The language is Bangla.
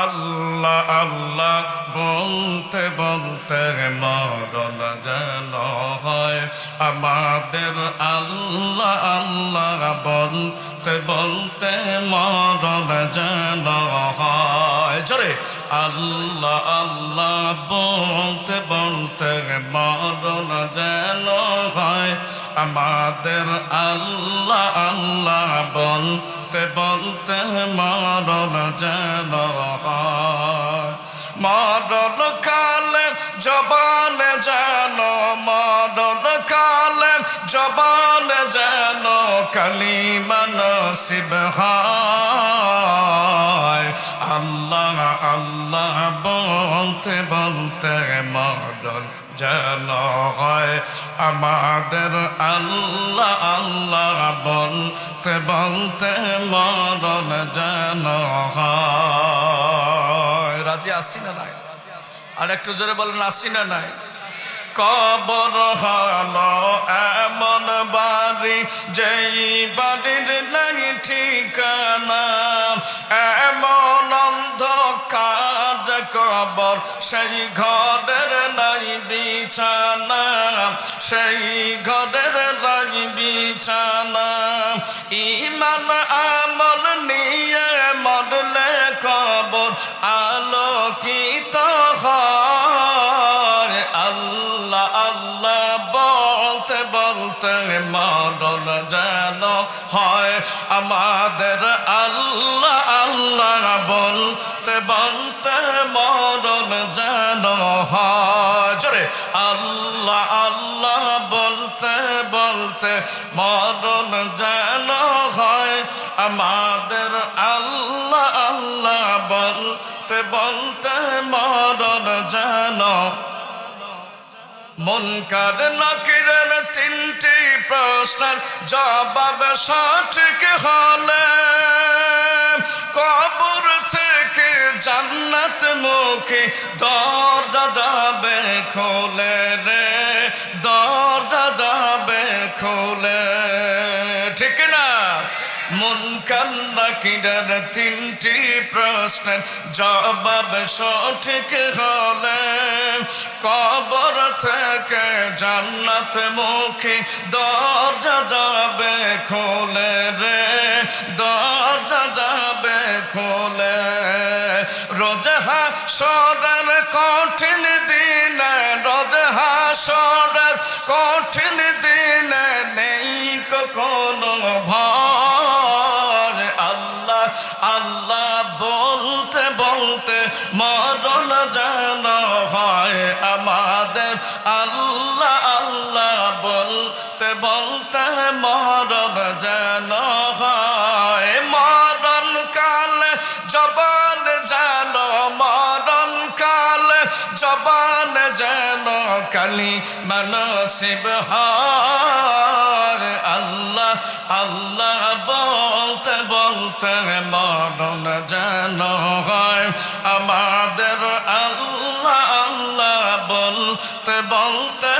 আল্লাহ আল্লাহ বলতে বলতে মরণ যেন হয়। আমাদের আল্লাহ আল্লাহ বলতে বলতে মরণ যেন হয়। জোরে, আল্লাহ আল্লাহ বলতে বলতে মরণ যেন আমাদের আল্লাহ আল্লাহ বলতে বলতে মরণ যেন মরণ কালে জবান যেন, মরণ কালে জবান যেন শিব মরণ যেন হয় আমাদের আল্লাহ আল্লাহ বলতে বলতে মরণ যেন হয় রাজি আসি না নাই? আর একটু জোরে বলেন আসি না নাই? কবর হলো এমন বাড়ি, যেই বাড়ির নাই ঠিকানা। কবর, সেই ঘরের নাই বিছানা, সেই ঘরের নাই বিছানা। ইমান আমল নিয়ে মরলে কবর আলোকিত হয়। আল্লাহ আল্লাহ বলতে বলতে মরণ যেন হয়। আমাদের আল্লাহ আল্লাহ বলতে বলতে জোরে, আল্লাহ আল্লাহ বলতে বলতে মরণ যেন হয়। আমাদের আল্লাহ আল্লাহ বলতে বলতে মরণ যেন। মনকার, নাকিরের তিনটি প্রশ্নের জবাব সঠিক হলে জান্নাত মুখে দরজা যাবে খোলে রে, দরজা যাবে খোলে। ঠিক না? মন কান্না কিরার তিনটি প্রশ্নের জবাব সঠিক হলে কবর থেকে জান্নাত মুখে দরজা যাবে খোলে রে, দরজা রোজহা সরের কঠিন দিন, রোজহা সরের কঠিন দিন নেই কোনো ভয়। আল্লাহ আল্লাহ বলতে বলতে মরণ যেন হয় আমাদের। আল্লাহ আল্লাহ বলতে বলতে মরণ যেন হয়। মরণ কালে জবান যেন মরণ কালে জবান যেন কালি মানসিব হয় আল্লাহ আল্লাহ বলতে বলতে মরণ যেন হয়। আমাদের আল্লাহ আল্লাহ বলতে বলতে